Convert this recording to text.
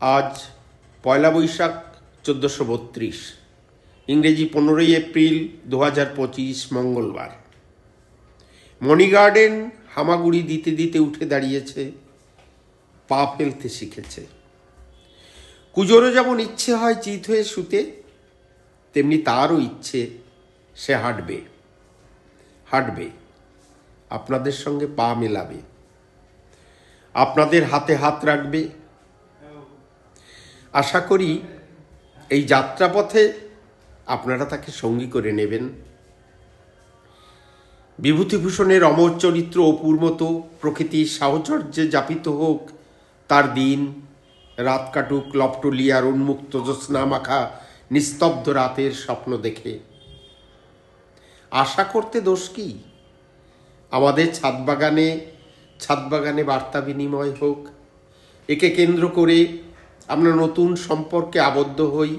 আজ পয়লা বৈশাখ চোদ্দোশো বত্রিশ, ইংরেজি পনেরোই এপ্রিল দু হাজার পঁচিশ মঙ্গলবার। মণিগার্ডেন হামাগুড়ি দিতে দিতে উঠে দাঁড়িয়েছে, পা ফেলতে শিখেছে। কুজোরও যেমন ইচ্ছে হয় চিত হয়ে শুতে, তেমনি তারও ইচ্ছে সে হাঁটবে। হাঁটবে, আপনাদের সঙ্গে পা মেলাবে। আপনাদের হাতে হাত রাখবে আশা করি এই যাত্রাপথে আপনারা তাকে সঙ্গী করে নেবেন। বিভূতিভূষণের অমর চরিত্র অপুর মতো প্রকৃতির সাহচর্যে যাপিত হোক তার দিন। রাত কাটুক, লপটলিয়ার উন্মুক্ত জ্যোৎস্না মাখা, নিস্তব্ধ রাতের স্বপ্ন দেখে। আশা করতে দোষ কি? আমাদের ছাদবাগানে ছাদবাগানে বার্তা বিনিময় হোক। একে কেন্দ্র করে আমরা নতুন সম্পর্কে আবদ্ধ হই।